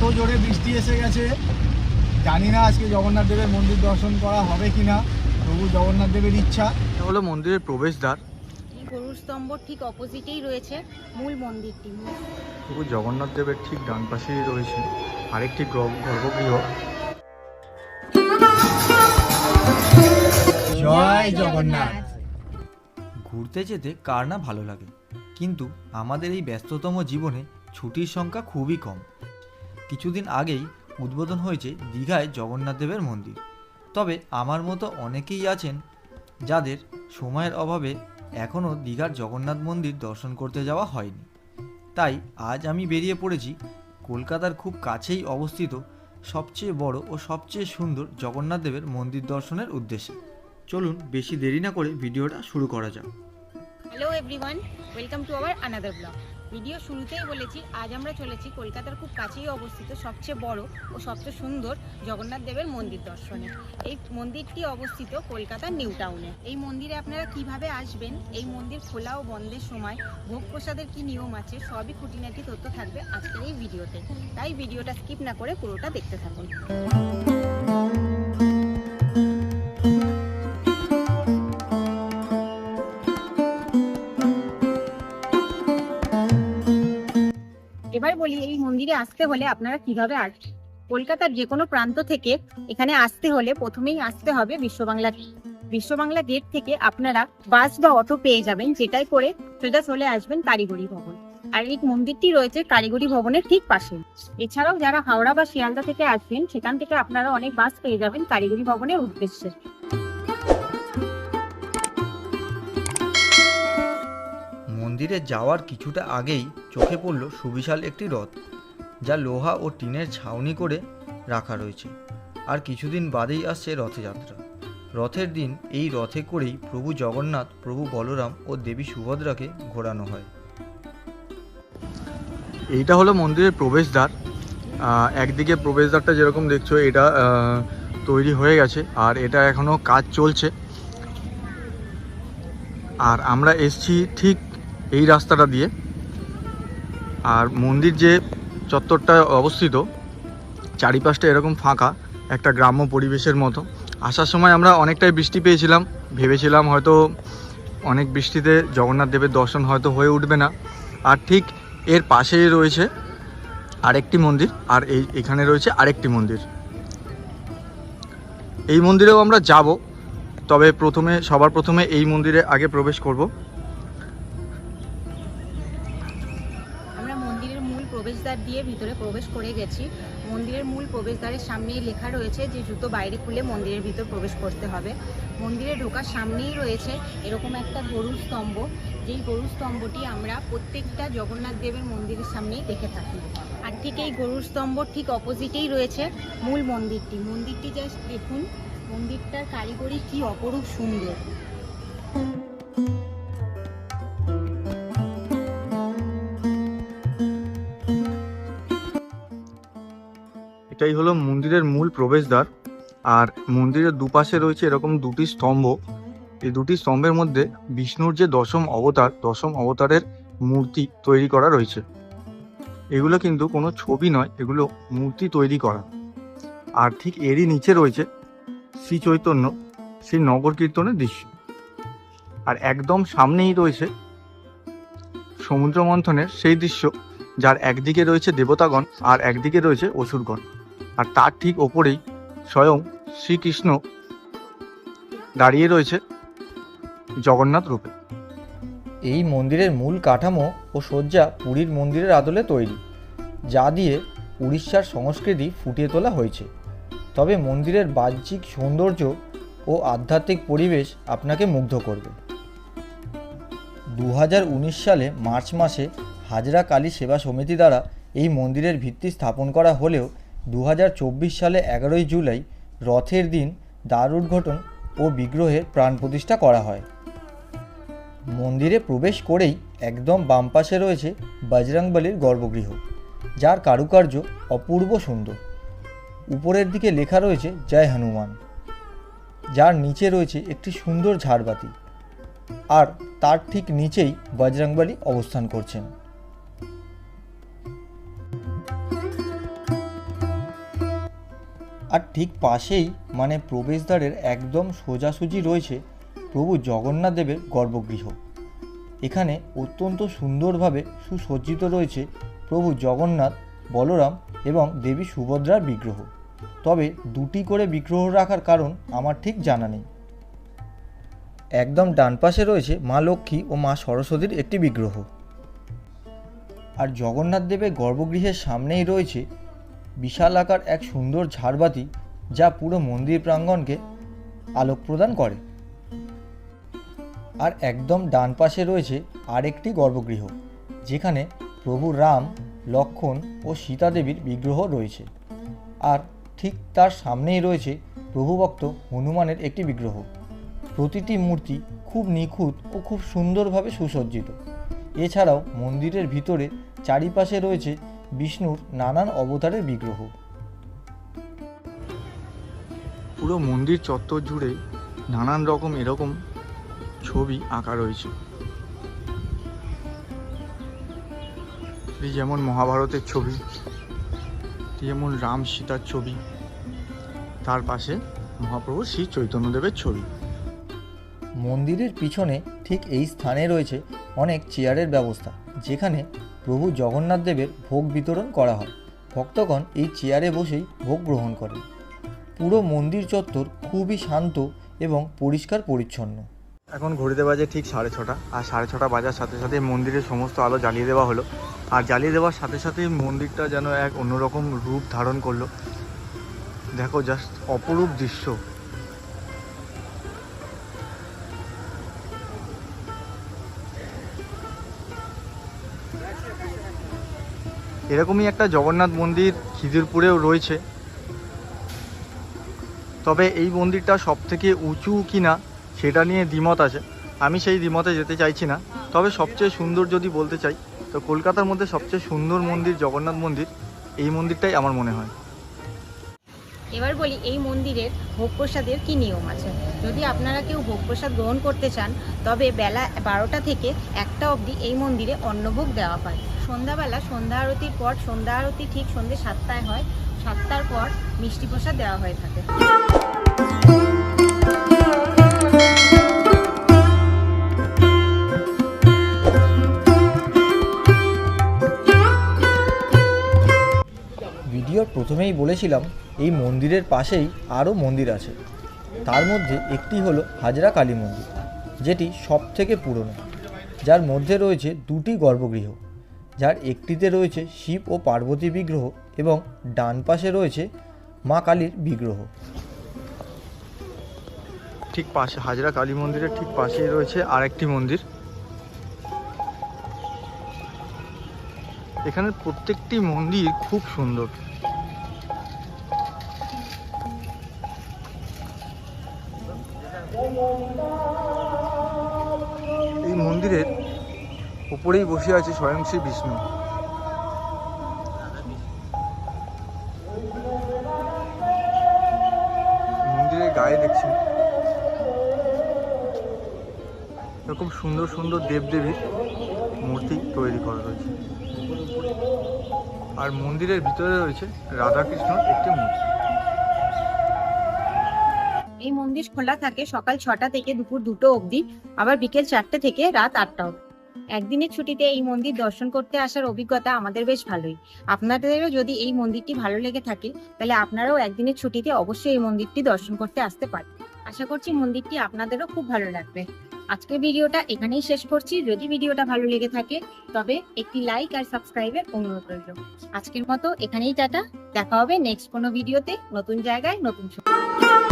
এত জোরে বৃষ্টি এসে গেছে জানি না আজকে জগন্নাথ দেবের মন্দির দর্শন করা হবে কিনা প্রভু জগন্নাথ দেবের ইচ্ছা। এটা হলো মন্দিরের প্রবেশদ্বার। এই গরুর স্তম্ভ ঠিক অপোজিটেই রয়েছে মূল মন্দিরটি। প্রভু জগন্নাথ দেবের ঠিক ডান পাশেই রয়েছে আরেকটি গ্র- গর্ভগৃহ। জয় জগন্নাথ। ঘুরতে যেতে কার না ভালো লাগে? কিন্তু আমাদের এই ব্যস্ততম জীবনে ছুটির সংখ্যা খুবই কম। কিছুদিন আগেই উদ্বোধন হয়েছে দীঘায় জগন্নাথদেবের মন্দির। তবে আমার মতো অনেকেই আছেন যাদের সময়ের অভাবে এখনও দীঘার জগন্নাথ মন্দির দর্শন করতে যাওয়া হয়নি। তাই আজ আমি বেরিয়ে পড়েছি কলকাতার খুব কাছেই অবস্থিত সবচেয়ে বড় ও সবচেয়ে সুন্দর জগন্নাথদেবের মন্দির দর্শনের উদ্দেশ্যে। চলুন বেশি দেরি না করে ভিডিওটা শুরু করা যাক। Hello everyone welcome to our another blog video শুরুতেই বলেছি, আজ আমরা চলেছি কলকাতার খুব কাছেই অবস্থিত সবচেয়ে বড় ও সবচেয়ে সুন্দর জগন্নাথ দেবের মন্দির দর্শনে। এই মন্দিরটি অবস্থিত কলকাতার নিউ টাউনে। এই মন্দিরে আপনারা কীভাবে আসবেন, এই মন্দির খোলা ও বন্ধের সময় ভোগ প্রসাদের কী নিয়ম আছে, সবই খুঁটিনাটি তথ্য থাকবে আজকের এই ভিডিওতে। তাই ভিডিওটা স্কিপ না করে পুরোটা দেখতে থাকুন। এবার বলি, এই মন্দিরে আসতে হলে আপনারা কীভাবে আসবেন কলকাতার যে কোনো প্রান্ত থেকে এখানে আসতে হলে প্রথমেই আসতে হবে বিশ্ববাংলা বিশ্ববাংলা গেট থেকে আপনারা বাস বা অটো পেয়ে যাবেন, যেটাই করে সোজা চলে আসবেন কারিগরি ভবন। আর এই মন্দিরটি রয়েছে কারিগরি ভবনের ঠিক পাশে। এছাড়াও যারা হাওড়া বা শিয়ালদা থেকে আসবেন, সেখান থেকে আপনারা অনেক বাস পেয়ে যাবেন কারিগরি ভবনের উদ্দেশ্যে। মন্দিরে যাওয়ার কিছুটা আগেই চোখে পড়ল সুবিশাল একটি রথ, যা লোহা ও টিনের ছাউনি করে রাখা রয়েছে। আর কিছুদিন বাদেই আসছে রথযাত্রা। রথের দিন এই রথে করেই প্রভু জগন্নাথ, প্রভু বলরাম ও দেবী সুভদ্রাকে ঘোরানো হয়। এইটা হলো মন্দিরের প্রবেশদ্বার। একদিকে প্রবেশদ্বারটা যেরকম দেখছ, এটা তৈরি হয়ে গেছে, আর এটা এখনও কাজ চলছে। আর আমরা এসছি ঠিক এই রাস্তাটা দিয়ে। আর মন্দির যে চত্বরটা অবস্থিত, চারিপাশটা এরকম ফাঁকা, একটা গ্রাম্য পরিবেশের মতো। আসার সময় আমরা অনেকটাই বৃষ্টি পেয়েছিলাম। ভেবেছিলাম হয়তো অনেক বৃষ্টিতে জগন্নাথ দেবের দর্শন হয়তো হয়ে উঠবে না। আর ঠিক এর পাশেই রয়েছে আরেকটি মন্দির, আর এই এখানে রয়েছে আরেকটি মন্দির। এই মন্দিরেও আমরা যাব, তবে প্রথমে, সবার প্রথমে এই মন্দিরে আগে প্রবেশ করব। প্রবেশদ্বার দিয়ে ভিতরে প্রবেশ করে গেছি। মন্দিরের মূল প্রবেশদ্বারের সামনেই লেখা রয়েছে যে, জুতো বাইরে খুলে মন্দিরের ভিতর প্রবেশ করতে হবে। মন্দিরে ঢোকার সামনেই রয়েছে এরকম একটা গরুর স্তম্ভ। যেই গরুর স্তম্ভটি আমরা প্রত্যেকটা জগন্নাথ দেবের মন্দিরের সামনেই দেখে থাকি। আর ঠিক এই গরুর স্তম্ভ ঠিক অপোজিটেই রয়েছে মূল মন্দিরটি। মন্দিরটি জাস্ট দেখুন, মন্দিরটার কারিগরি কি অপরূপ সুন্দর। এটাই হলো মন্দিরের মূল প্রবেশদ্বার। আর মন্দিরের দুপাশে রয়েছে এরকম দুটি স্তম্ভ। এই দুটি স্তম্ভের মধ্যে বিষ্ণুর যে দশম অবতার, দশম অবতারের মূর্তি তৈরি করা রয়েছে। এগুলো কিন্তু কোনো ছবি নয়, এগুলো মূর্তি তৈরি করা। আর ঠিক এরই নিচে রয়েছে শ্রী চৈতন্য শ্রী নগর কীর্তনের দৃশ্য। আর একদম সামনেই রয়েছে সমুদ্র মন্থনের সেই দৃশ্য, যার একদিকে রয়েছে দেবতাগণ আর একদিকে রয়েছে অসুরগণ। আর তার ঠিক ওপরেই স্বয়ং শ্রীকৃষ্ণ দাঁড়িয়ে রয়েছে জগন্নাথ রূপে। এই মন্দিরের মূল কাঠামো ও শয্যা পুরীর মন্দিরের আদলে তৈরি, যা দিয়ে উড়িষ্যার সংস্কৃতি ফুটিয়ে তোলা হয়েছে। তবে মন্দিরের বাহ্যিক সৌন্দর্য ও আধ্যাত্মিক পরিবেশ আপনাকে মুগ্ধ করবে। দুহাজার উনিশ সালে মার্চ মাসে হাজরা কালী সেবা সমিতি দ্বারা এই মন্দিরের ভিত্তি স্থাপন করা হলেও দু হাজার চব্বিশ সালে এগারোই জুলাই রথের দিন দ্বার উদ্ঘাটন ও বিগ্রহের প্রাণ প্রতিষ্ঠা করা হয়। মন্দিরে প্রবেশ করেই একদম বাম পাশে রয়েছে বজরংবলির গর্ভগৃহ, যার কারুকার্য অপূর্ব সুন্দর। উপরের দিকে লেখা রয়েছে, জয় হনুমান যার নিচে রয়েছে একটি সুন্দর ঝাড়বাতি, আর তার ঠিক নিচেই বজরংবলী অবস্থান করছেন। আর ঠিক পাশেই মানে প্রবেশদ্বারের একদম সোজাসুজি রয়েছে প্রভু জগন্নাথ দেবের গর্ভগৃহ। এখানে অত্যন্ত সুন্দরভাবে সুসজ্জিত রয়েছে প্রভু জগন্নাথ, বলরাম এবং দেবী সুভদ্রার বিগ্রহ। তবে দুটি করে বিগ্রহ রাখার কারণ আমার ঠিক জানা নেই। একদম ডান পাশে রয়েছে মা লক্ষ্মী ও মা সরস্বতীর একটি বিগ্রহ। আর জগন্নাথ দেবের গর্ভগৃহের সামনেই রয়েছে বিশাল আকার এক সুন্দর ঝাড়বাতি যা পুরো মন্দির প্রাঙ্গণকে আলোক প্রদান করে। আর একদম ডান পাশে রয়েছে আরেকটি গর্ভগৃহ, যেখানে প্রভু রাম, লক্ষণ ও সীতা দেবীর বিগ্রহ রয়েছে। আর ঠিক তার সামনেই রয়েছে প্রভুভক্ত হনুমানের একটি বিগ্রহ। প্রতিটি মূর্তি খুব নিখুঁত ও খুব সুন্দরভাবে সুসজ্জিত। এছাড়াও মন্দিরের ভিতরে চারিপাশে রয়েছে বিষ্ণুর নানান অবতারের বিগ্রহ। পুরো মন্দির চত্বর জুড়ে নানান রকম এরকম ছবি আঁকা রয়েছে। যেমন মহাভারতের ছবি যেমন রাম সীতার ছবি তার পাশে মহাপ্রভু শ্রী চৈতন্যদেবের ছবি। মন্দিরের পিছনে ঠিক এই স্থানে রয়েছে অনেক চেয়ারের ব্যবস্থা যেখানে প্রভু জগন্নাথ দেবের ভোগ বিতরণ করা হয়। ভক্তগণ এই চেয়ারে বসেই ভোগ গ্রহণ করেন। পুরো মন্দির চত্বর খুবই শান্ত এবং পরিষ্কার পরিচ্ছন্ন। এখন ঘড়িতে বাজে ঠিক সাড়ে ছটা আর সাড়ে ছটা বাজার সাথে সাথে মন্দিরের সমস্ত আলো জ্বালিয়ে দেওয়া হলো। আর জ্বালিয়ে দেওয়ার সাথে সাথে মন্দিরটা যেন এক অন্যরকম রূপ ধারণ করল। দেখো জাস্ট অপরূপ দৃশ্য। এরকমই একটা জগন্নাথ মন্দির খিদিরপুরেও রয়েছে। তবে এই মন্দিরটা সব থেকে উঁচু কিনা, সেটা নিয়ে দ্বিমত আছে। আমি সেই দ্বিমতে যেতে চাইছি না। তবে সবচেয়ে সুন্দর যদি বলতে চাই, তো কলকাতার মধ্যে সবচেয়ে সুন্দর মন্দির জগন্নাথ মন্দির, এই মন্দিরটাই আমার মনে হয়। এবার বলি, এই মন্দিরের ভোগ প্রসাদের কী নিয়ম আছে? যদি আপনারা কেউ ভোগ প্রসাদ গ্রহণ করতে চান, তবে বেলা বারোটা থেকে একটা অবধি এই মন্দিরে অন্নভোগ দেওয়া হয়। সন্ধ্যাবেলা সন্ধ্যা আরতির পর, সন্ধ্যা আরতি ঠিক সন্ধ্যে সাতটায় হয়। সাতটার পর মিষ্টি প্রসাদ দেওয়া হয়ে থাকে। প্রথমেই বলেছিলাম, এই মন্দিরের পাশেই আরও মন্দির আছে। তার মধ্যে একটি হলো হাজরা কালী মন্দির, যেটি সব থেকে পুরনো, যার মধ্যে রয়েছে দুটি গর্ভগৃহ। যার একটিতে রয়েছে শিব ও পার্বতী বিগ্রহ এবং ডান পাশে রয়েছে মা কালীর বিগ্রহ। ঠিক পাশে, হাজরা কালী মন্দিরের ঠিক পাশেই রয়েছে আরেকটি মন্দির। এখানের প্রত্যেকটি মন্দির খুব সুন্দর। এই মন্দিরের উপরেই বসে আছে স্বয়ং শ্রী বিষ্ণু। মন্দিরের গায়ে দেখছি। এরকম সুন্দর সুন্দর দেবদেবীর মূর্তি তৈরি করা রয়েছে। আর মন্দিরের ভিতরে রয়েছে রাধাকৃষ্ণর একটি মূর্তি। এই মন্দির খোলা থাকে সকাল ছটা থেকে দুপুর দুটো অবধি, আবার বিকেল চারটে থেকে রাত আটটা অবধি। একদিনের ছুটিতে এই মন্দির দর্শন করতে আসার অভিজ্ঞতা আমাদের বেশ ভালোই। আপনাদেরও যদি এই মন্দিরটি ভালো লেগে থাকে, তাহলে আপনারাও একদিনের ছুটিতে অবশ্যই এই মন্দিরটি দর্শন করতে আসতে পারেন। আশা করছি মন্দিরটি আপনাদেরও খুব ভালো লাগবে। আজকের ভিডিওটা এখানেই শেষ করছি। যদি ভিডিওটা ভালো লেগে থাকে, তবে একটি লাইক আর সাবস্ক্রাইবের অনুরোধ রইল। আজকের মতো এখানেই টাটা। দেখা হবে নেক্সট কোনো ভিডিওতে। নতুন জায়গায় নতুন সময়